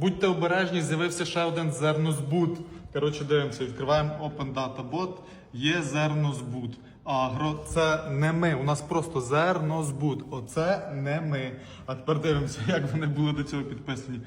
Будьте обережні, з'явився ще один зернозбут. Коротше, дивимося, відкриваємо Open Data Bot. Є зернозбут. Агро це не ми. У нас просто зернозбут. Оце не ми. А тепер дивимося, як вони були до цього підписані.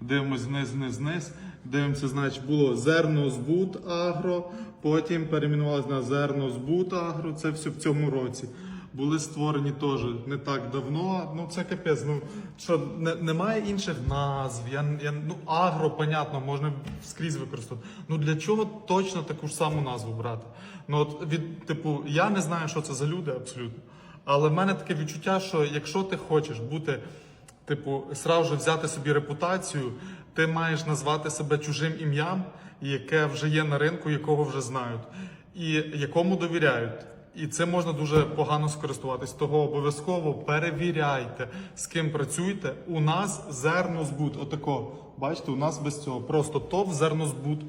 Дивимось вниз, вниз, вниз. Дивимося, значить, було зернозбут агро, потім перейменувалось на зернозбут агро. Це все в цьому році. Були створені теж не так давно. Ну це капець. Ну що не, немає інших назв. Я, я ну агро, понятно, можна скрізь використовувати. Ну для чого точно таку ж саму назву брати? Ну от від типу, я не знаю, що це за люди абсолютно. Але в мене таке відчуття, що якщо ти хочеш бути, типу, сразу же взяти собі репутацію, ти маєш назвати себе чужим ім'ям, яке вже є на ринку, якого вже знають, і якому довіряють. І це можна дуже погано скористуватись. Того обов'язково перевіряйте, з ким працюєте. У нас зернозбут. Отако. Бачите, у нас без цього. Просто топ зернозбут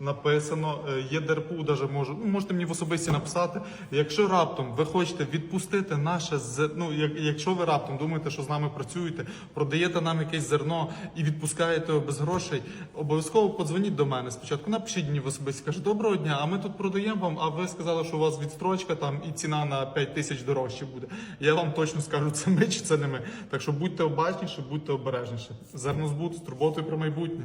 написано. Е, Є ДРПУ, даже можу. Ну, можете мені в особисті написати. Якщо раптом ви хочете відпустити наше ну, як- якщо ви раптом думаєте, що з нами працюєте, продаєте нам якесь зерно і відпускаєте його без грошей, обов'язково подзвоніть до мене спочатку. Напишіть мені в особисті. Каже, доброго дня, а ми тут продаємо вам, а ви сказали, що у вас відстрочка там і ціна на 5 тисяч дорожче буде. Я вам точно скажу, це ми чи це не ми. Так що будьте обачніші, будьте обережніші. Зернозбут з турботою про майбутнє.